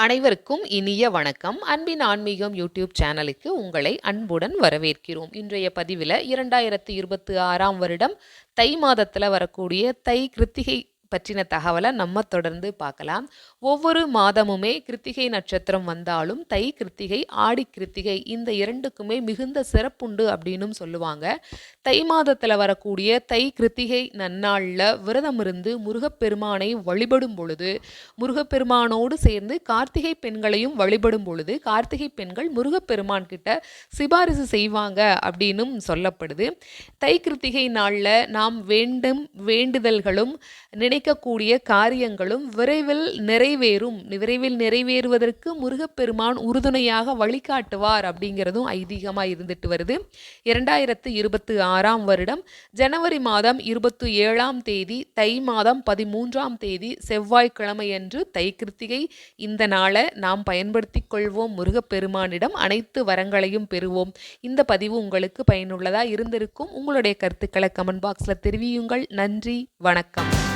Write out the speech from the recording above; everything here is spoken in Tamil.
அனைவருக்கும் இனிய வணக்கம். அன்பின் ஆன்மீகம் யூடியூப் சேனலுக்கு உங்களை அன்புடன் வரவேற்கிறோம். இன்றைய பதிவில் இரண்டாயிரத்தி இருபத்தி ஆறாம் வருடம் தை மாதத்தில் வரக்கூடிய தை கிருத்திகை பற்றின தகவலை நம்ம தொடர்ந்து பார்க்கலாம். ஒவ்வொரு மாதமுமே கிருத்திகை நட்சத்திரம் வந்தாலும் தை கிருத்திகை ஆடி கிருத்திகை இந்த இரண்டுக்குமே மிகுந்த சிறப்புண்டு அப்படின்னும் சொல்லுவாங்க. தை மாதத்தில் வரக்கூடிய தை கிருத்திகை நன்னாளில் விரதம் இருந்து முருகப்பெருமானை வழிபடும் பொழுது முருகப்பெருமானோடு சேர்ந்து கார்த்திகை பெண்களையும் வழிபடும் பொழுது கார்த்திகை பெண்கள் முருகப்பெருமான் கிட்ட சிபாரிசு செய்வாங்க அப்படின்னும் சொல்லப்படுது. தை கிருத்திகை நாளில் நாம் வேண்டும் வேண்டுதல்களும் நினை நினைக்கக்கூடிய காரியங்களும் விரைவில் நிறைவேறும். விரைவில் நிறைவேறுவதற்கு முருகப்பெருமான் உறுதுணையாக வழிகாட்டுவார் அப்படிங்கிறதும் ஐதீகமாக இருந்துட்டு வருது. இரண்டாயிரத்து இருபத்தி ஆறாம் வருடம் ஜனவரி மாதம் இருபத்தி ஏழாம் தேதி தை மாதம் பதிமூன்றாம் தேதி செவ்வாய்க்கிழமையன்று தை கிருத்திகை இந்த நாளை நாம் பயன்படுத்தி கொள்வோம். முருகப்பெருமானிடம் அனைத்து வரங்களையும் பெறுவோம். இந்த பதிவு உங்களுக்கு பயனுள்ளதாக இருந்திருக்கும். உங்களுடைய கருத்துக்களை கமெண்ட் பாக்ஸில் தெரிவியுங்கள். நன்றி வணக்கம்.